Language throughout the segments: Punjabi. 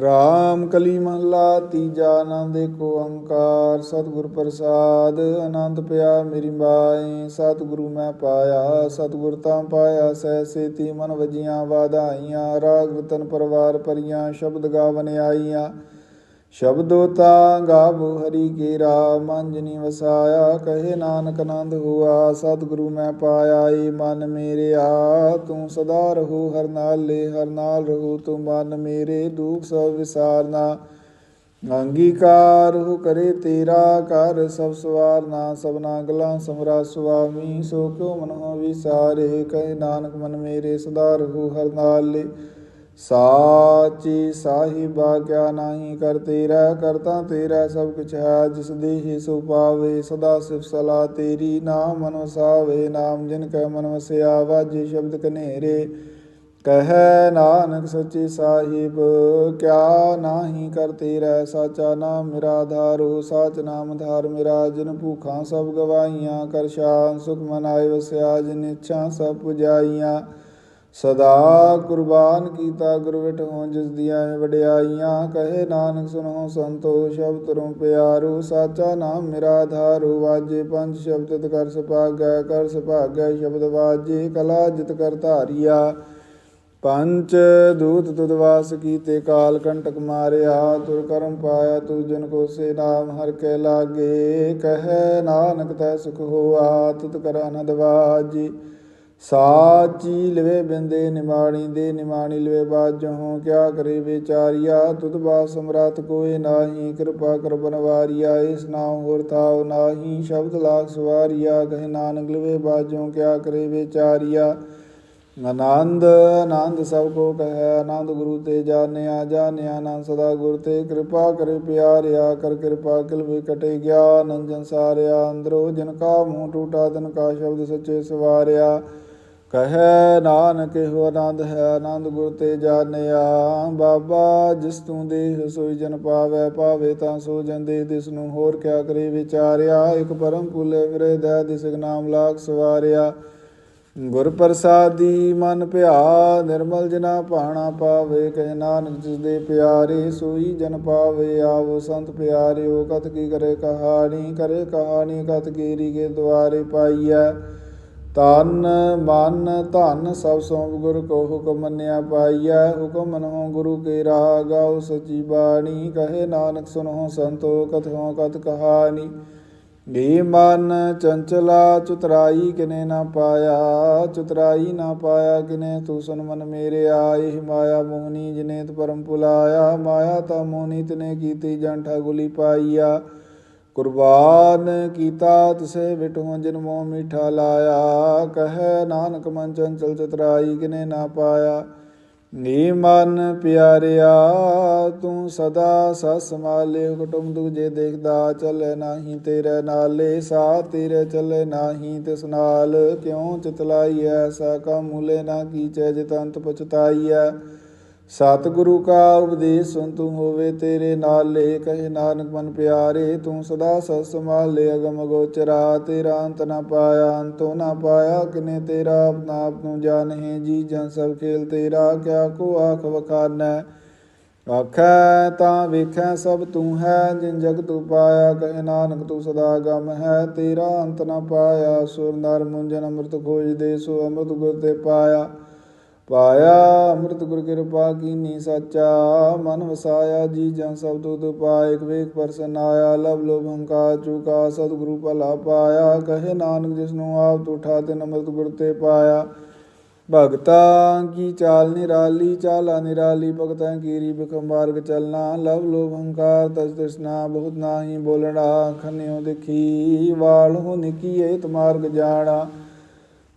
ਰਾਮ ਕਲੀ ਮਹਲਾ, ਤੀਜਾ ਆਨੰਦ ਏਕੋ ਓੰਕਾਰ, ਸਤਿਗੁਰ ਪ੍ਰਸਾਦ ਆਨੰਦ ਪਿਆ ਮੇਰੀ ਬਾਈ ਸਤਿਗੁਰੂ ਮੈਂ ਪਾਇਆ, ਸਤਿਗੁਰ ਤਾਂ ਪਾਇਆ, ਸਹਿ ਸੇਤੀ ਮਨ ਵਜੀਆਂ ਵਾਧਾਈਆਂ, ਰਾਗ ਰਤਨ ਪਰਵਾਰ ਪਰੀਆਂ ਸ਼ਬਦ ਗਾਵਨ ਆਈਆਂ। ਸ਼ਬਦੋ ਤਾ ਗਾਵੋ ਹਰੀ ਕੇ ਰਾਮ ਮੰਜਨੀ ਵਸਾਇਆ, ਕਹੇ ਨਾਨਕ ਆਨੰਦ ਹੁਆ, ਸਤਿਗੁਰੂ ਮੈਂ ਪਾਇਆ ਏ ਮਨ ਮੇਰਿਆ ਤੂੰ ਸਦਾ ਰਹੋ ਹਰ ਨਾਲ ਨਾਲੇ ਹਰ ਨਾਲ ਰਹੋ ਤੂੰ ਮਨ ਮੇਰੇ, ਦੁਖ ਸਭ ਵਿਸਾਰਨਾ। ਅੰਗੀਕਾਰ ਹੋ ਕਰੇ ਤੇਰਾ ਕਰ, ਸਭ ਸਵਾਰਨਾ, ਸਭਨਾ ਗਲਾਂ ਸਮਰਾ ਸੁਆਮੀ, ਸੋ ਕਿਉ ਮਨੋ ਵਿਸਾਰੇ, ਕਹੇ ਨਾਨਕ ਮਨ ਮੇਰੇ ਸਦਾ ਰਹੋ ਹਰ ਨਾਲੇ। ਸਾਚੀ ਸਾਹਿਬਾ ਕਿਆ ਨਾਹੀ ਕਰ ਤੇਰਾ ਕਰਤਾ ਤੇਰਾ ਸਭ ਕੁਛ ਹੈ, ਜਿਸ ਦੇਹੀ ਸੋ ਪਾਵੇ, ਸਦਾ ਸਿਫ ਸਲਾ ਤੇਰੀ, ਨਾਮ ਮਨ ਨਾਮ ਜਿਨ ਕੈ ਮਨ ਵਸਿਆ ਵਾਜੇ ਸ਼ਬਦ ਕਨੇਰੇ, ਕਹੈ ਨਾਨਕ ਸੱਚੇ ਸਾਹਿਬ, ਕਿਆ ਨਾਹੀ ਕਰ ਤੇਰਾ, ਸਾਚਾ ਨਾਮ ਮੇਰਾ ਆਧਾਰੋ ਸਾਚ ਨਾਮ ਧਾਰ ਮੇਰਾ, ਜਿਨ ਭੂਖਾਂ ਸਭ ਗਵਾਈਆਂ ਕਰ ਸ਼ਾਨ ਸੁਖ ਮਨਾਏ ਵਸਿਆ, ਜਿਨ ਇੱਛਾ ਸਭ ਪੁਜਾਈਆਂ। ਸਦਾ ਕੁਰਬਾਨ ਕੀਤਾ ਗੁਰਵਿਟ ਵਿਟਹੁ ਜਿਸ ਦੀਆਂ ਵਡਿਆਈਆਂ, ਕਹੇ ਨਾਨਕ ਸੁਨੋ ਸੰਤੋ, ਸ਼ਬਦ ਰੂੰ ਪਿਆਰੂ, ਸਾਚਾ ਨਾਮ ਮੇਰਾ ਆਧਾਰੂ ਵਾਜੇ ਪੰਜ ਸ਼ਬਦ ਕਰ ਸੁਭਾਗੈ ਕਰ ਸੁਭਾਗੈ ਸ਼ਬਦ ਵਾਜੇ, ਕਲਾ ਜਿਤ ਕਰ ਧਾਰੀਆ। ਪੰਚ ਦੂਤ ਤੁਧ ਕੀਤੇ, ਕਾਲ ਕੰਟਕ ਮਾਰਿਆ, ਤੁਰ ਕਰਮ ਪਾਇਆ ਤੂ ਜਨ ਕੋ ਸੇ ਨਾਮ ਹਰ ਕੇ ਲਾਗੇ, ਕਹੈ ਨਾਨਕ ਤੈ ਸੁਖ ਹੋਆ, ਤੁਤ ਕਰ ਆਨੰਦ ਵਾਜੀ। ਸਾਚੀ ਲਵੇ ਬਿੰਦੇ, ਨਿਮਾਣੀ ਦੇ ਨਿਮਾਣੀ ਲਵੇ ਬਾਜਹੁ ਕਿਆ ਕਰੇ ਵਿਚਾਰੀਆ, ਤੁਧ ਬਾ ਸਮਰਥ ਕੋਏ ਨਾਹੀ, ਕਿਰਪਾ ਕਰ ਬਨਵਾਰੀਆ, ਇਸ ਨਾਮ ਹੋਰ ਥਾਉ ਨਾਹੀ, ਸ਼ਬਦ ਲਾਖ ਸਵਾਰੀਆ ਕਹੇ ਨਾਨਕ ਲਵੇ ਬਾਜਹੁ ਕਿਆ ਕਰੇ ਵਿਚਾਰੀਆ। ਆਨੰਦ ਆਨੰਦ ਸਭ ਕੋ ਕਹੈ, ਆਨੰਦ ਗੁਰੂ ਤੇ ਜਾਣਿਆ ਜਾਣਿਆ ਆਨੰਦ ਸਦਾ ਗੁਰ ਤੇ, ਕਿਰਪਾ ਕਰੇ ਪਿਆਰਿਆ, ਕਰ ਕਿਰਪਾ ਕਿਲ ਵੀ ਕਟੇ ਗਿਆ, ਨੰਜਨ ਸਾਰਿਆ, ਅੰਦਰੋ ਜਿਨ ਕਾ ਮੂੰਹ ਟੂਟਾ, ਤਨ ਕਾ ਸ਼ਬਦ ਸੱਚੇ ਸਵਾਰਿਆ। ਕਹੈ ਨਾਨਕ ਇਹੋ ਆਨੰਦ ਹੈ, ਆਨੰਦ ਗੁਰ ਤੇ ਜਾਣਿਆ। ਬਾਬਾ ਜਿਸ ਤੂੰ ਦੇਹ ਸੋਈ ਜਨ ਪਾਵੈ, ਪਾਵੇ ਤਾਂ ਸੋ ਜਨ ਦੇ ਦਿਸ ਨੂੰ ਹੋਰ ਕਿਆ ਕਰੇ ਵਿਚਾਰਿਆ। ਇਕ ਪਰਮ ਪੁਲੇ ਫਿਰੇ ਦੈ ਦਿਸਕ ਨਾਮ ਲਾਖ ਸਵਾਰਿਆ। ਗੁਰ ਪ੍ਰਸਾਦੀ ਮਨ ਭਿਆ, ਨਿਰਮਲ ਜਨਾ ਭਾਣਾ ਪਾਵੇ, ਕਹਿ ਨਾਨਕ ਜਿਸ ਦੇ ਪਿਆਰੇ ਸੋਈ ਜਨ ਪਾਵੇ। ਆਵੋ ਸੰਤ ਪਿਆਰਿਓ ਕਤ ਕੀ ਕਰੇ ਕਹਾਣੀ ਕਰੇ ਕਹਾਣੀ ਕਤ ਕੀਰੀ ਕੇ ਦੁਆਰੇ ਪਾਈਐ। ਤਨ ਮਨ ਧਨ ਸਭ ਸੋਮ ਗੁਰ ਕੋ ਹੁਕਮ ਮੰਨਿਆ ਪਾਈਐ, ਹੁਕਮ ਮਨਹੁ ਗੁਰੂ ਕੇ ਰਾਹ ਗਾਉ ਸਚੀ ਬਾਣੀ, ਕਹੇ ਨਾਨਕ ਸੁਨਹੁ ਸੰਤੋ ਕਥੋਂ ਕਤ ਕਹਾਣੀ। ਏ ਮਨ ਚੰਚਲਾ, ਚੁਤਰਾਈ ਕਿਨੇ ਨਾ ਪਾਇਆ, ਚੁਤਰਾਈ ਨਾ ਪਾਇਆ ਕਿਨੇ ਤੂੰ ਸੁਨ ਮਨ ਮੇਰੇ ਆਏ ਮਾਇਆ ਮੋਹਨੀ ਜਿਨੇ ਤ ਪਰਮ ਪੁਲਾਇਆ, ਮਾਇਆ ਤਾ ਮੋਹਨੀ ਤਨੇ ਕੀਤੀ ਜੰਠਾ ਗੁਲੀ ਪਾਈਆ। ਕੁਰਬਾਨ ਕੀਤਾ ਤਿਸੇ ਵਿਟਹੁ ਜਿਨ ਮੋਹ ਮੀਠਾ ਲਾਇਆ, ਕਹੈ ਨਾਨਕ ਮਨ ਚੰਚਲ ਚਤਰਾਈ ਕਿਨੇ ਨਾ ਪਾਇਆ। ਨੀ ਮਨ ਪਿਆਰਿਆ, ਤੂੰ ਸਦਾ ਸਸ ਮਾਲੇ ਕੁਟੁੰਬ ਦੂਜੇ ਦੇਖਦਾ, ਚੱਲੇ ਨਾਹੀ ਤੇਰੇ ਨਾਲੇ ਸਾ ਤੇਰੇ ਚੱਲੇ ਨਾਹੀ ਤਿਸ ਨਾਲ। ਕਿਉ ਚਤਲਾਈ ਐਸਾ ਕਾ ਮੂਲੇ ਨਾ ਕੀਚੈ ਜਿਤੰਤ ਪਛਤਾਈਐ। ਸਤਿਗੁਰੂ ਕਾ ਉਪਦੇਸ਼ ਸੁਨ ਤੂੰ ਹੋਵੇ ਤੇਰੇ ਨਾਲ ਨਾਲੇ ਕਹੇ ਨਾਨਕ ਮਨ ਪਿਆਰੇ, ਤੂੰ ਸਦਾ ਸਤ ਲੇ ਅਗਮ ਗੋਚਰਾ, ਤੇਰਾ ਅੰਤ ਨਾ ਪਾਇਆ, ਅੰਤੋ ਨਾ ਪਾਇਆ, ਕਿਨੇ ਤੇਰਾ ਆਪਣਾ ਆਪ ਨੂੰ ਜਾਣਹਿ ਜੀ ਜਨ ਸਭ ਖੇਲ ਤੇਰਾ, ਕਿਆ ਕੋ ਆਖ ਵਖਾਨੈ। ਆਖੈ ਤਾਂ ਵੇਖੈ ਸਭ ਤੂੰ ਹੈ, ਜਿਨ ਜਗ ਤੂੰ ਪਾਇਆ, ਕਹੇ ਨਾਨਕ ਤੂੰ ਸਦਾ ਗਮ ਹੈ, ਤੇਰਾ ਅੰਤ ਨਾ ਪਾਇਆ, ਸੁਰ ਨਰ ਮੁੰਜਨ ਅੰਮ੍ਰਿਤ ਖੋਜਦੇ, ਸੋ ਅੰਮ੍ਰਿਤ ਗੁਰ ਤੇ ਪਾਇਆ। ਪਾਇਆ, ਅੰਮ੍ਰਿਤ ਗੁਰ ਕਿਰਪਾ ਕੀਨੀ ਸਾਚਾ, ਮਨ ਵਸਾਇਆ ਜੀ ਜਨ ਸਭ ਤੁਧ ਪਾਇ ਇੱਕ ਵੇਖ ਪਰਸਨ ਆਇਆ ਲਵ ਲੋਭ ਹੰਕਾਰ ਚੁਕਾ, ਸਤਿਗੁਰੂ ਭਲਾ ਪਾਇਆ, ਕਹੇ ਨਾਨਕ ਜਿਸਨੂੰ ਆਪ ਤੁਠਾ ਤੇ ਅੰਮ੍ਰਿਤ ਗੁਰ ਤੇ ਪਾਇਆ। ਭਗਤਾ ਕੀ ਚਾਲ ਨਿਰਾਲੀ, ਚਾਲਾ ਨਿਰਾਲੀ, ਭਗਤਾਂ ਕੀ ਰੀਬਕ ਮਾਰਗ ਚਲਣਾ, ਲਵ ਲੋਭ ਹੰਕਾਰ ਤਜ ਤ੍ਰਿਸ਼ਨਾ, ਬਹੁਤ ਨਾਹੀ ਬੋਲਣਾ ਖਨਿਓ ਦੇਖੀ, ਵਾਲ ਹੋ ਨਿਕੀਏ ਤਮਾਰਗ ਜਾਣਾ।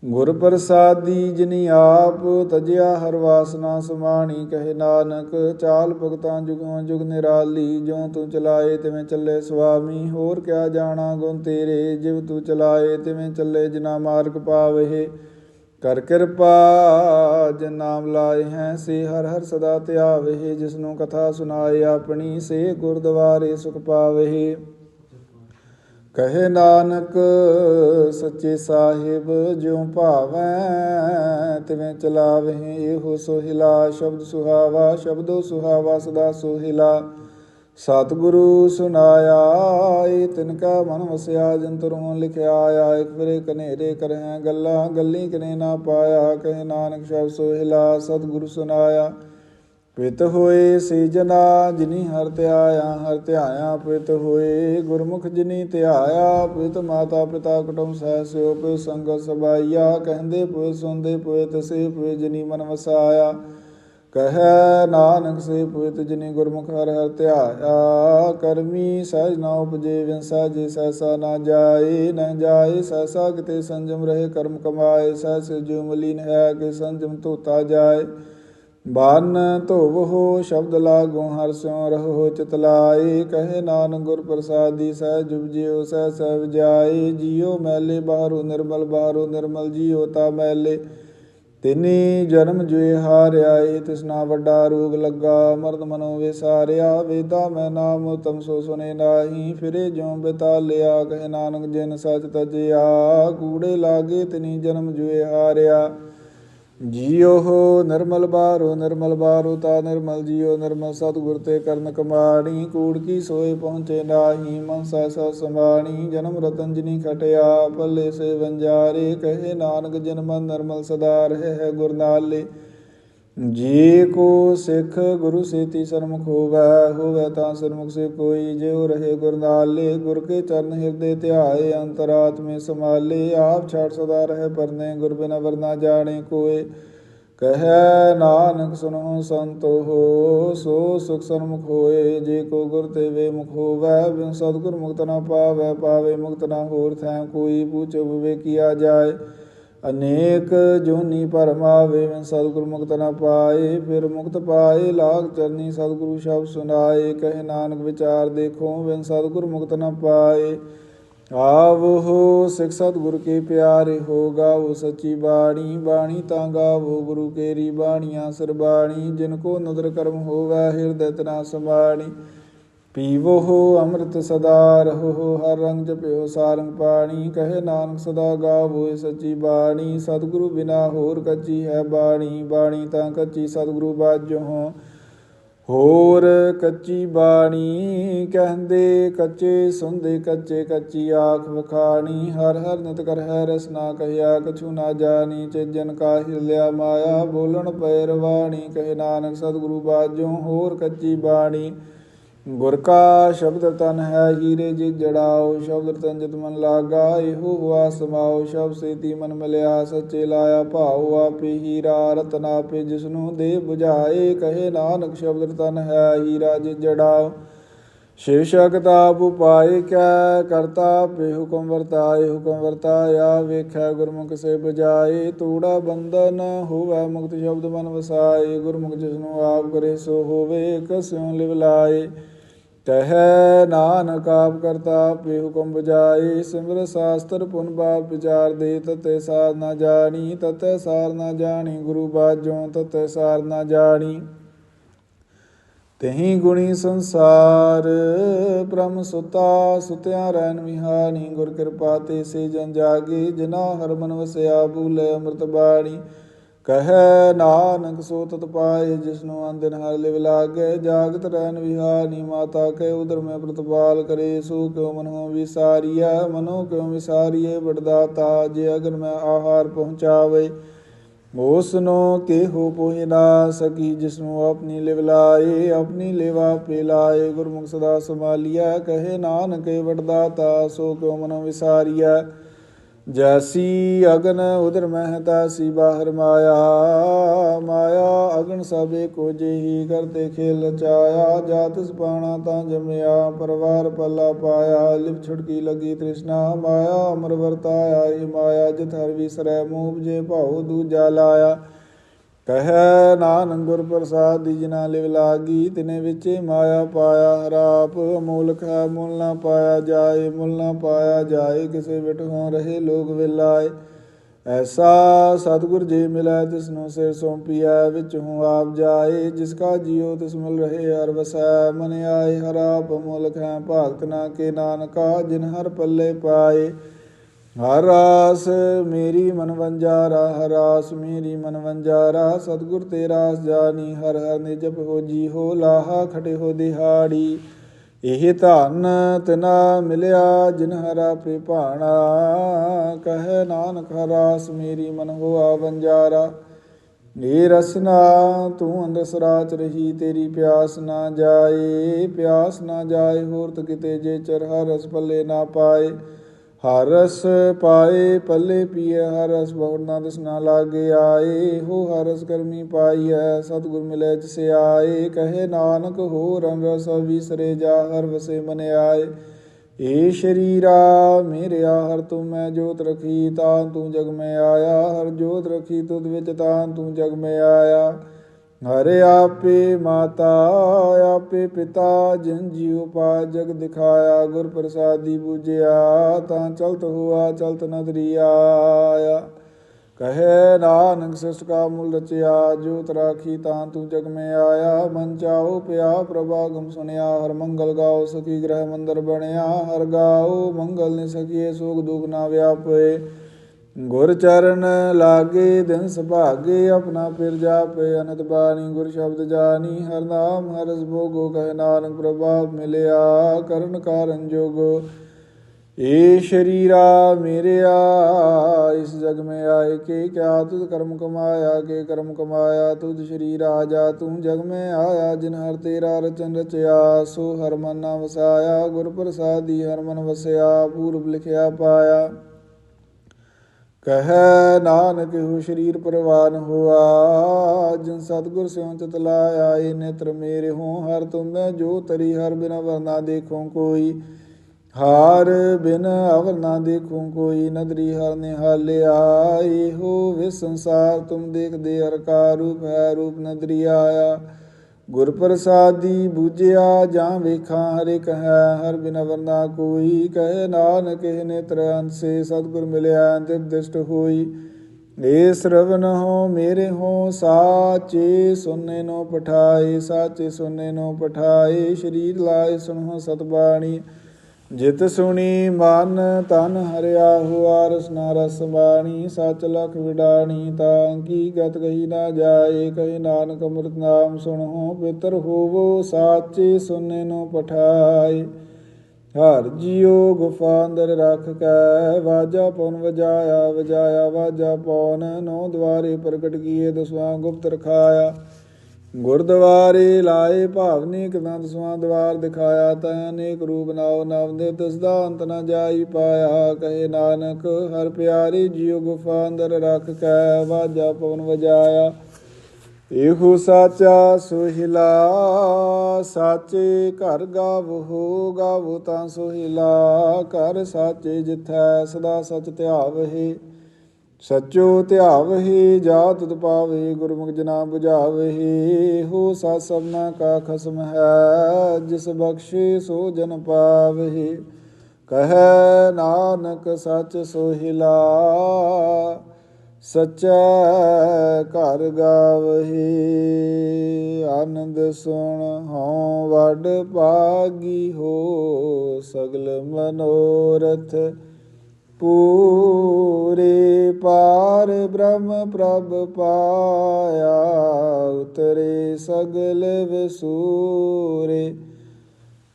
ਗੁਰ ਪ੍ਰਸਾਦੀ ਜਿਨੀ ਆਪ ਤਜਿਆ ਹਰ ਵਾਸਨਾ ਸਮਾਣੀ, ਕਹੇ ਨਾਨਕ, ਚਾਲ ਭਗਤਾਂ ਜੁਗੋਂ ਜੁਗ ਨਿਰਾਲੀ ਜੋ ਤੂੰ ਚਲਾਏ ਤਿਵੇਂ ਚੱਲੇ ਸੁਆਮੀ, ਹੋਰ ਕਿਆ ਜਾਣਾ ਗੁਣ ਤੇਰੇ ਜਿਵ ਤੂੰ ਚਲਾਏ ਤਿਵੇਂ ਚੱਲੇ ਜਿਨਾ ਮਾਰਗ ਪਾਵੇ। ਕਰ ਕਿਰਪਾ ਜਿਨ ਨਾਮ ਲਾਏ ਹੈ, ਸੇ ਹਰ ਹਰ ਸਦਾ ਧਿਆਵੇ ਜਿਸ ਨੂੰ ਕਥਾ ਸੁਣਾਏ ਆਪਣੀ, ਸੇ ਗੁਰਦੁਆਰੇ ਸੁਖ ਪਾਵੇ। ਕਹੇ ਨਾਨਕ, ਸੱਚੇ ਸਾਹਿਬ ਜਿਉ ਭਾਵੈ, ਤਿਵੇਂ ਚਲਾਵਹਿ ਇਹੋ ਸੋਹਿਲਾ, ਸ਼ਬਦ ਸੁਹਾਵਾ, ਸ਼ਬਦੋ ਸੁਹਾਵਾ ਸਦਾ ਸੋਹਿਲਾ। ਸਤਿਗੁਰੂ ਸੁਨਾਇਆ ਏ ਤਿਨ ਕਾ ਮਨ ਵਸਿਆ ਜੰਤਰੋਂ ਲਿਖਿਆ ਆਇਆ ਇਕ ਫਿਰੇ ਕਨੇਰੇ ਕਰਹਿ ਗੱਲਾਂ, ਗੱਲੀ ਕਨੇ ਨਾ ਪਾਇਆ, ਕਹੇ ਨਾਨਕ ਸ਼ਬਦ ਸੋਹਿਲਾ, ਸਤਿਗੁਰੂ ਸੁਨਾਇਆ ਪਿਤ ਹੋਏ ਸਿਜਨਾ ਜਿਨੀ ਹਰ ਧਿਆਇਆ ਹਰ ਧਿਆਇਆ ਪਿਤ ਹੋਏ। ਗੁਰਮੁਖ ਜਿਨੀ ਧਿਆਇਆ, ਪਿਤ ਮਾਤਾ ਪਿਤਾ ਕੁਟੁੰਬ ਸਹਿ ਸਿਓ ਪਿ ਸੰਗ ਸਬਾਈਆ ਕਹਿੰਦੇ ਪੁਏ ਸੁਣਦੇ ਪੁਏ ਤਸੇ ਪੁਏ ਜਿਨੀ ਮਨ ਵਸਾਇਆ। ਕਹੈ ਨਾਨਕ, ਸੇ ਪੁਇਤ ਜਿਨੀ ਗੁਰਮੁਖ ਹਰ ਹਰ ਧਿਆਇਆ। ਕਰਮੀ ਸਹਿਜ ਨਾ ਉਪਜੇ ਵਿੰਸਾ ਜੇ ਸੈਸਾ ਨਾ ਜਾਏ। ਨ ਜਾਏ ਸੈਸਾ ਕਿਤੇ ਸੰਜਮ ਰਹੇ, ਕਰਮ ਕਮਾਏ। ਸਹਿਸ ਜੋ ਮਲੀਨ ਹੈ ਕਿ ਸੰਜਮ ਧੋਤਾ ਜਾਏ। ਬਨ ਧੋਵੋ ਸ਼ਬਦ ਲਾਗੋ, ਹਰ ਸਿਉ ਰਹੋ ਚਿਤ ਲਾਏ। ਕਹੇ ਨਾਨਕ ਗੁਰ ਪ੍ਰਸਾਦੀ, ਸਹਿ ਜੁਬ ਜੁਬਜਿਓ ਸਹਿ ਸਹਿ ਜਾਏ। ਜੀਉ ਮੈਲੇ ਬਾਹਰੋ ਨਿਰਮਲ ਬਾਹਰੋ ਨਿਰਮਲ ਜੀਉ ਤਾ ਮੈਲੇ। ਤਿਨੀ ਜਨਮ ਜੁਏ ਹਾਰਿਆ ਏ ਤਿਸਨਾ ਵੱਡਾ ਰੋਗ ਲੱਗਾ। ਮਰਦ ਮਨੋ ਵਿਸਾਰਿਆ ਵੇਦਾ ਮੈਂ ਨਾਮ ਉਤਮ ਸੋ ਸੁਨੇ ਨਾਹੀ। ਫਿਰੇ ਜਿਉ ਬਿਤਾ ਲਿਆ ਕਹੇ ਨਾਨਕ ਜਿਨ ਸਚ ਤਜਿਆ। ਕੂੜੇ ਲਾਗੇ ਤਿਨੀ ਜਨਮ ਜੁਏ ਹਾਰਿਆ। ਜੀਉ ਹੋ ਨਿਰਮਲ ਬਾਰੋ ਨਿਰਮਲ ਬਾਰੋ ਤਾ ਨਿਰਮਲ ਜੀਉ, ਨਿਰਮਲ ਸਤਿਗੁਰ ਤੇ ਕਰਨ ਕਮਾਣੀ, ਕੂੜ ਕੀ ਸੋਏ ਪਹੁੰਚੇ ਨਾਹੀ ਮਨ ਸੈਸਾ ਸਮਾਣੀ ਜਨਮ ਰਤਨ ਜਿਨੀ ਖਟਿਆ ਪੱਲੇ ਸੇ ਵੰਜਾਰੇ, ਕਹੇ ਨਾਨਕ ਜਨ ਨਿਰਮਲ ਸਦਾ ਰਹੇ ਹੈ ਗੁਰਨਾਲੇ। ਜੀ ਕੋ ਸਿੱਖ ਗੁਰੂ ਸੇਤੀ ਸਰਮੁਖ ਹੋਵੈ ਹੋਵੈ ਤਾਂ ਸਰਮੁਖ ਸੇ ਕੋਈ, ਜਿਉ ਰਹੇ ਗੁਰ ਨਾਲੇ, ਗੁਰ ਕੇ ਚਰਨ ਹਿਰਦੇ ਧਿਆਏ ਅੰਤਰਾਤਮੇ ਸਮਾਲੇ ਆਪ ਛਾੜ ਸਦਾ ਰਹੇ ਪਰਨੇ, ਗੁਰ ਬਿਨਾ ਵਰਨਾ ਜਾਣੇ ਕੋਏ। ਕਹੈ ਨਾਨਕ ਸੁਨੋ ਸੰਤੋ ਹੋ ਸੋ ਸੁਖ ਸਰਮੁਖ ਹੋਏ, ਜੇ ਕੋ ਗੁਰ ਤੇ ਵੇ ਮੁਖ ਹੋਵੈ, ਬਿਨ ਸਤਿਗੁਰ ਮੁਕਤ ਨਾ ਪਾਵੈ, ਪਾਵੇ ਮੁਕਤ ਨਾ ਹੋਰ ਥੈ, ਕੋਈ ਪੁੱਛ ਵਿਵੇ ਜਾਏ। ਅਨੇਕ ਜੋਨੀ ਪਰਮਾਵੇ ਮੈਂ ਸਤਿਗੁਰ ਮੁਕਤ ਨਾ ਪਾਏ, ਫਿਰ ਮੁਕਤ ਪਾਏ, ਲਾਗ ਚਰਨੀ ਸਤਿਗੁਰੂ ਸ਼ਬਦ ਸੁਨਾਏ ਕਹੇ ਨਾਨਕ ਵਿਚਾਰ ਦੇਖੋ, ਬਿਨ ਸਤਿਗੁਰ ਮੁਕਤ ਨਾ ਪਾਏ। ਆਵੋ ਸਿਖ ਸਤਿਗੁਰ ਕੇ ਪਿਆਰੇ, ਹੋ ਗਾਵੋ ਸੱਚੀ ਬਾਣੀ ਬਾਣੀ ਤਾਂ ਗਾਵੋ ਗੁਰੂ ਕੇਰੀ ਬਾਣੀਆਂ ਸਰਬਾਣੀ ਜਿਨ ਕੋ ਨਦਰ ਕਰਮ ਹੋਵੈ, ਹਿਰਦੈ ਤਨਾ ਸਮਾਣੀ ਪੀਵੋ ਹੋ ਅੰਮ੍ਰਿਤ ਸਦਾ ਰਹੋ ਹਰ ਰੰਗ ਜਪਿਓ ਸਾਰੰਗ ਪਾਣੀ, ਕਹੇ ਨਾਨਕ ਸਦਾ ਗਾਵੋ ਏ ਸੱਚੀ ਬਾਣੀ, ਸਤਿਗੁਰੂ ਬਿਨਾ ਹੋਰ ਕੱਚੀ ਹੈ ਬਾਣੀ ਬਾਣੀ ਤਾਂ ਕੱਚੀ ਸਤਿਗੁਰੂ ਬਾਝੋ ਹੋਰ ਕੱਚੀ ਬਾਣੀ, ਕਹਿੰਦੇ ਕੱਚੇ ਸੁੰਦੇ ਕੱਚੇ ਕੱਚੀ ਆਖ ਵਖਾਣੀ, ਹਰ ਹਰ ਨਿਤ ਕਰ ਹੈ ਰਸਨਾ ਕਹਿਆ, ਕਛੂ ਨਾ ਜਾਣੀ, ਚੇਜਨ ਕਾ ਹਿਲਿਆ ਮਾਇਆ, ਬੋਲਣ ਪੈ ਰਵਾਣੀ, ਕਹੇ ਨਾਨਕ ਸਤਿਗੁਰੂ ਬਾਝੋ ਹੋਰ ਕੱਚੀ ਬਾਣੀ। ਗੁਰ ਕਾ ਸ਼ਬਦ ਤਨ ਹੈ ਹੀਰੇ ਜੀ ਜੜਾਓ ਸ਼ਬਦ ਤਨ ਜਿਤ ਮਨ ਲਾਗਾ, ਇਹੋ ਹੁਆ ਸਮਾਓ, ਸ਼ਬਦ ਸੇਤੀ ਮਨ ਮਿਲਿਆ, ਸੱਚੇ ਲਾਇਆ ਭਾਉ, ਆਪੇ ਹੀਰਾ ਰਤਨ ਆਪੇ ਜਿਸਨੂੰ ਦੇ 부ਝਾਏ ਕਹੇ ਨਾਨਕ ਸ਼ਬਦ ਤਨ ਹੈ ਹੀਰਾ ਜੀ ਜੜਾਓ ਸ਼ਿਵ ਸ਼ਕਤਾਪ ਉਪਾਏ ਕੈ, ਕਰਤਾ ਪੇ ਹੁਕਮ ਵਰਤਾਏ, ਹੁਕਮ ਵਰਤਾਇਆ ਵੇਖੈ ਗੁਰਮੁਖ ਸੇ ਬਜਾਏ ਤੂੜਾ ਬੰਧਨ ਹੋਵੇ ਮੁਕਤ ਸ਼ਬਦ ਮਨ ਵਸਾਏ, ਗੁਰਮੁਖ ਜਿਸਨੂੰ ਆਪ ਕਰੇ ਸੋ ਹੋਵੇ ਕਸਿਉ ਲਿਵ ਲਾਏ। ਕਹੈ ਨਾਨਕ ਆਪ ਕਰਤਾ ਪੇ ਹੁਕਮ ਬਜਾਏ ਸਿਮਰ ਸਾਸਤਰ ਪੁਨ ਬਾਪ ਵਿਚਾਰ ਦੇ, ਤਤੇ ਸਾਰ ਨਾ ਜਾਣੀ, ਤਤੇ ਸਾਰ ਨਾ ਜਾਣੀ, ਗੁਰੂ ਬਾਝੋਂ ਤਤੇ ਸਾਰ ਨਾ ਜਾਣੀ। ਤਹੀਂ ਗੁਣੀ ਸੰਸਾਰ, ਬ੍ਰਹਮ ਸੁਤਾ, ਸੁਤਿਆ ਰਹਿਣ ਵਿਹਾਨੀ ਗੁਰ ਕਿਰਪਾ ਤੇ ਸੇ ਜਨ ਜਾਗੇ ਜਿਨਾ ਹਰ ਮਨ ਵਸਿਆ, ਬੂਲੇ ਅੰਮ੍ਰਿਤ ਬਾਣੀ। ਕਹੈ ਨਾਨਕ ਸੋ ਤਤ ਪਾਏ, ਜਿਸਨੂੰ ਅੰਦਨ ਹਰ ਲਿਵ ਲਾਗੇ, ਜਾਗਤ ਰਹਿਨ ਵਿਹਾਨੀ ਮਾਤਾ ਕੇ ਉਦਰ ਮੈਂ ਪ੍ਰਤਪਾਲ ਕਰੇ, ਸੋ ਕਿਉ ਮਨੋ ਵਿਸਾਰੀਆ ਮਨੋ ਕਿਉ ਵਿਸਾਰੀਏ ਵਡਦਾਤਾ, ਜੇ ਅਗਰ ਮੈਂ ਆਹਾਰ ਪਹੁੰਚਾਵੇ ਉਸਨੋ ਕਿਹੋ ਪੋਹਿ ਨਾ ਸਕੀ, ਜਿਸਨੂੰ ਆਪਣੀ ਲਿਵ ਲਾਏ, ਆਪਣੀ ਲਿਵਾ ਪਿਲਾਏ ਗੁਰਮੁਖ ਸਦਾ ਸੰਭਾਲਿਆ ਕਹੇ ਨਾਨਕ ਵਡਦਾਤਾ, ਸੋ ਕਿਉ ਮਨੋ ਵਿਸਾਰੀਆ ਜੈਸੀ ਅਗਨ ਉਦਰ ਮਹਿ ਤਾਸੀ ਬਾਹਰ ਮਾਇਆ ਮਾਇਆ ਅਗਨ ਸਭੇ ਕੋ ਜਿਹੀ ਕਰਤੇ ਖੇਲ ਚਾਇਆ, ਜਾਤ ਸਪਾਣਾ ਤਾਂ ਜਮਿਆ, ਪਰਵਾਰ ਪੱਲਾ ਪਾਇਆ, ਲਿਪ ਛੁਟਕੀ ਲਗੀ ਤ੍ਰਿਸ਼ਨਾ, ਮਾਇਆ ਅਮਰ ਵਰਤਾਇਆ ਇਹ ਮਾਇਆ ਜਿਤ ਹਰ ਵਿਸਰੈ ਮੂਪ ਜੇ ਭਾਉ ਦੂਜਾ ਲਾਇਆ। ਕਹਿ ਨਾਨਕ ਗੁਰ ਪ੍ਰਸਾਦ ਦੀ ਜਿਨਾ ਲਿਵ ਲਾਗੀ, ਤਿਨੇ ਵਿੱਚ ਮਾਇਆ ਪਾਇਆ। ਹਰਾਪ ਅਮੋਲਕ ਹੈ, ਮੁੱਲ ਨਾ ਪਾਇਆ ਜਾਏ, ਮੁੱਲ ਨਾ ਪਾਇਆ ਜਾਏ, ਕਿਸੇ ਵਿਟ ਹੋ ਰਹੇ ਲੋਕ ਵਿਲਾਏ। ਐਸਾ ਸਤਿਗੁਰ ਜੀ ਮਿਲੈ, ਤਿਸਨੂੰ ਸਿਰ ਸੌਂਪੀਐ, ਵਿੱਚ ਹੂੰ ਆਪ ਜਾਏ। ਜਿਸ ਕਾ ਜੀਉ, ਤਿਸ ਮਿਲ ਰਹੇ, ਹਰ ਵਸੈ, ਮਨ ਆਏ। ਹਰਾ ਪਮੁਲਕ ਹੈ, ਭਗਤ ਨਾ ਕੇ ਨਾਨਕਾ, ਜਿਨ ਹਰ ਪੱਲੇ ਪਾਏ। ਹਰ ਰਾਸ ਮੇਰੀ ਮਨ ਵੰਜਾਰਾ ਹਰ ਰਾਸ ਮੇਰੀ ਮਨ ਵੰਜਾਰਾ ਸਤਿਗੁਰ ਤੇ ਰਾਸ ਜਾਨੀ ਹਰ ਹਰ ਨਿਜਪ ਹੋ ਜੀ ਹੋ ਲਾਹਾ ਖਟੇ ਹੋ ਦਿਹਾੜੀ। ਇਹ ਧਨ ਤਿਨਾ ਮਿਲਿਆ ਜਿਨ ਹਰਾ ਪੇ ਭਾਣਾ ਕਹੈ ਨਾਨਕ ਹਰਾਸ ਮੇਰੀ ਮਨ ਹੋਆ ਵੰਜਾਰਾ ਨੀ ਰਸਨਾ ਤੂੰ ਅੰਦਰ ਰਾਚ ਰਹੀ, ਤੇਰੀ ਪਿਆਸ ਨਾ ਜਾਏ। ਪਿਆਸ ਨਾ ਜਾਏ, ਹੋਰ ਤ ਕਿਤੇ ਜੇ ਚਰ ਹਰ ਰਸ ਪੱਲੇ ਨਾ ਪਾਏ। ਹਰਸ ਪਾਏ ਪੱਲੇ ਪੀਏ ਹਰ ਰਸ ਬਹੁੜ ਨਾ ਲਾਗੇ ਆਏ। ਹੋ ਹਰਸ ਕਰਮੀ ਪਾਈ ਹੈ ਸਤਿਗੁਰ ਮਿਲੇ ਜਿਸ ਆਏ। ਕਹੇ ਨਾਨਕ, ਹੋ ਰੰਗ ਰਸ ਵਿਸਰੇ ਜਾ, ਹਰ ਵਸੇ ਮਨ ਆਏ। ਏ ਸ਼ਰੀਰਾ, ਮੇਰਿਆ, ਹਰ ਤੂੰ ਮੈਂ ਜੋਤ ਰਖੀ, ਤਾਂ ਤੂੰ ਜਗ ਮੈਂ ਆਇਆ। ਹਰ ਜੋਤ ਰਖੀ, ਤੁਧ ਵਿੱਚ ਤਾਂ ਤੂੰ ਜਗ ਮੈਂ ਆਇਆ। ਹਰਿ ਆਪੇ ਮਾਤਾ, ਆਪੇ ਪਿਤਾ, ਜਿਨ ਜੀਉ ਪਾ ਜਗ ਦਿਖਾਇਆ, ਗੁਰ ਪ੍ਰਸਾਦੀ ਬੂਝਿਆ, ਤਾਂ ਚਲਤ ਹੁਆ, ਚਲਤ ਨਦਰੀ ਆਇਆ। ਕਹੇ ਨਾਨਕ ਸਿਸ ਕਾ ਮੁਲ ਰਚਿਆ, ਜੋਤ ਰਾਖੀ ਤਾਂ ਤੂੰ ਜਗ ਮੈਂ ਆਇਆ। ਮਨ ਚਾਉ ਪਿਆ, ਪ੍ਰਭਾਗਮ ਸੁਨਿਆ ਹਰ ਮੰਗਲ ਗਾਓ, ਸਖੀ ਗ੍ਰਹਿ ਮੰਦਰ ਬਣਿਆ। ਹਰ ਗਾਓ, ਮੰਗਲ ਨੇ ਸਕੀਏ ਸੋਗ ਦੁਖ ਨਾ ਵਿਆਪੇ। ਗੁਰ ਚਰਨ ਲਾਗੇ ਦਿਨ ਸੁਭਾਗੇ, ਆਪਣਾ ਫਿਰ ਜਾਪੇ, ਅਨੰਤ ਬਾਣੀ ਗੁਰ ਸ਼ਬਦ ਜਾਣੀ, ਹਰ ਨਾਮ ਹਰ ਭੋਗੋ ਕਹਿ ਨਾਨਕ ਪ੍ਰਭਾਵ ਮਿਲਿਆ, ਕਰਨ ਕਾਰਨ ਜੋਗੋ। ਏ ਸ਼ਰੀਰਾ ਮੇਰਿਆ, ਇਸ ਜਗ ਮੈਂ ਆਏ, ਕੇ ਕਿਆ ਤੁਧ ਕਰਮ ਕਮਾਇਆ, ਕੇ ਕਰਮ ਕਮਾਇਆ, ਤੁਧ ਸ਼ਰੀਰ ਆਜਾ ਤੂੰ ਜਗ ਮੈਂ ਆਇਆ, ਜਿਨ ਹਰ ਤੇਰਾ ਰਚਨ ਰਚਿਆ, ਸੋ ਹਰ ਮਨ ਨਾ ਵਸਾਇਆ, ਗੁਰ ਪ੍ਰਸਾਦੀ ਹਰ ਮਨ ਵਸਿਆ, ਪੂਰਬ ਲਿਖਿਆ ਪਾਇਆ। ਕਹੈ ਨਾਨਕ ਹੂ ਸ਼ਰੀਰ ਪਰਵਾਨ ਹੁਆ। ਜਿਨ ਸਤਗੁਰ ਸਿਉ ਚਤ ਲਾਇਆ ਨੇਤਰ ਮੇਰੇ ਹੋ। ਹਰ ਤੁਮੈ ਜੋ ਤਰੀ, ਹਰ ਬਿਨ ਵਰਨਾ ਦੇਖੋ ਕੋਈ। ਹਾਰ ਬਿਨ ਅਵਰ ਨਾ ਦੇਖੂ ਕੋਈ, ਨਦਰੀ ਹਰ ਨਿਹਾਲਿਆ ਇਹੋ ਵੇ ਸੰਸਾਰ ਤੁਮ ਦੇਖਦੇ, ਹਰ ਕਾ ਰੂਪ ਹੈ ਰੂਪ ਨਦਰੀ ਆਇਆ। ਗੁਰ ਪ੍ਰਸਾਦੀ ਬੂਝਿਆ ਜਾਂ ਵੇਖਾਂ ਹਰਿ ਇੱਕ ਹਰ ਬਿਨ ਵਰਨਾ ਕੋਈ। ਕਹੇ ਨਾਨਕ ਇਹ ਨੇਤਰ ਅੰਸੇ, ਸਤਿਗੁਰ ਮਿਲਿਆ ਦਿਵ ਦਿਸ਼ਟ ਹੋਈ। ਏ ਸਰਵਨ ਹੋ ਮੇਰੇ ਹੋ, ਸਾਚੇ ਸੁਨੇ ਨੋ ਪਠਾਏ, ਸਾਚੇ ਸੁਨੇ ਨੋ ਪਠਾਏ। ਸ਼ਰੀਰ ਲਾਏ ਸੁਣੋ ਸਤਬਾਣੀ। ਜਿਤ ਸੁਣੀ ਮਨ ਤਨ ਹਰਿਆ ਹੁਆ ਰਸਨਾ ਰਸ ਬਾਣੀ, ਸਚ ਲਖ ਵਿਡਾਣੀ, ਤਾਂ ਕੀ ਗਤ ਕਹੀ ਨਾ ਜਾਏ, ਕਹੀ ਨਾਨਕ ਅੰਮ੍ਰਿਤ ਨਾਮ ਸੁਣੋ, ਪਿਤਰ ਹੋਵੋ ਸਾਚੇ ਸੁਨੇ ਨੂੰ ਪਠਾਏ। ਹਰ ਜੀਉ ਗੁਫਾ ਅੰਦਰ ਰੱਖ ਕੈ, ਵਾਜਾ ਪਉਨ ਵਜਾਇਆ ਵਜਾਇਆ ਵਾਜਾ ਪਉਨ ਨੌ ਦਵਾਰੇ ਪ੍ਰਗਟ ਕੀਏ, ਦਸਵਾਂ ਗੁਪਤ ਰਖਾਇਆ। ਗੁਰਦੁਆਰੇ ਲਾਏ ਭਾਵਨੀ ਕਦਾਂ ਦਸਵਾਂ ਦਵਾਰ ਦਿਖਾਇਆ, ਤੈ ਅਨੇਕ ਰੂਪ ਨਾਉ ਨਵ ਦੇ ਦਸਦਾ ਅੰਤ ਨ ਜਾਈ ਪਾਇਆ। ਕਹੇ ਨਾਨਕ, ਹਰ ਪਿਆਰੀ ਜੀਉ ਗੁਫਾ ਅੰਦਰ ਰੱਖ ਕੈ, ਵਾਜਾ ਪਵਨ ਵਜਾਇਆ। ਇਹੋ ਸਾਚਾ ਸੁਹਿਲਾ, ਸਾਚੇ ਘਰ ਗਾਵੋ ਗਾਵੋ ਤਾਂ ਸੁਹਿਲਾ। ਕਰ ਸਾਚੇ ਜਿਥੈ ਸਦਾ ਸਚ ਧਿਆਵਹਿ। ਸਚੋ ਧਿਆਵਹਿ, ਜਾਤ ਤੁਧ ਪਾਵੇ ਗੁਰਮੁਖ ਜਨਾ 부ਝਾਵਹਿ ਹੋ ਸਾ ਸਭਨਾ ਕਾ ਖਸਮ ਹੈ, ਜਿਸ ਬਖਸ਼ੇ ਸੋ ਜਨ ਪਾਵਹੀ। ਕਹੈ ਨਾਨਕ, ਸਚ ਸੋਹਿਲਾ ਸਚੈ ਘਰ ਗਾਵਹਿ। ਆਨੰਦ ਸੁਣ ਹਉ, ਵਡ ਪਾਗੀ ਹੋ, ਸਗਲ ਮਨੋਰਥ। ਪੂਰੇ ਪਾਰ ਬ੍ਰਹਮ ਪ੍ਰਭ ਪਾਇਆ, ਉਤਰੇ ਸਗਲ ਵਿਸੂਰੇ।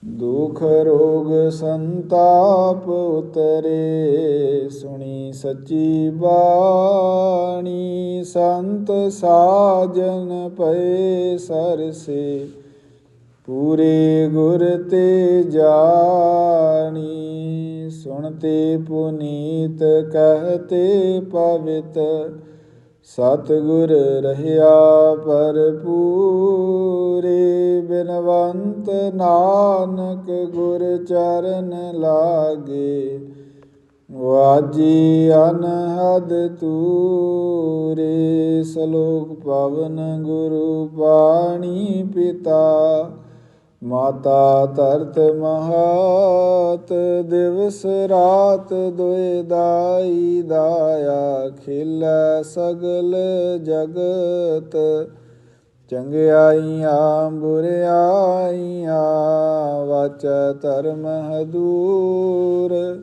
ਦੁਖ ਰੋਗ ਸੰਤਾਪ ਉਤਰੇ, ਸੁਣੀ ਸੱਚੀ ਬਾਣੀ। ਸੰਤ ਸਾਜਨ ਪਏ ਸਰਸੇ। ਪੂਰੇ ਗੁਰ ਤੇ ਜਾਣੀ ਸੁਣਤੇ ਪੁਨੀਤ ਕਹਤੇ ਪਵਿੱਤ। ਸਤਿਗੁਰ ਰਹਿਆ ਭਰਪੂਰੇ ਬਿਨਵੰਤ ਨਾਨਕ ਗੁਰ ਚਰਨ ਲਾਗੇ। ਵਾਜੀ ਅਨਹਦ ਤੂਰੇ, ਸਲੋਕ ਪਵਨ ਗੁਰੂ ਪਾਣੀ ਪਿਤਾ। ਮਾਤਾ ਧਰਤ ਮਹਾਤ, ਦਿਵਸ ਰਾਤ ਦੁਇ ਦਾਈ ਦਾਇਆ, ਖਿਲ ਸਗਲ ਜਗਤ। ਚੰਗਿਆਈਆਂ, ਬੁਰਿਆਈਆਂ, ਵਾਚ ਧਰਮ ਹਦੂਰ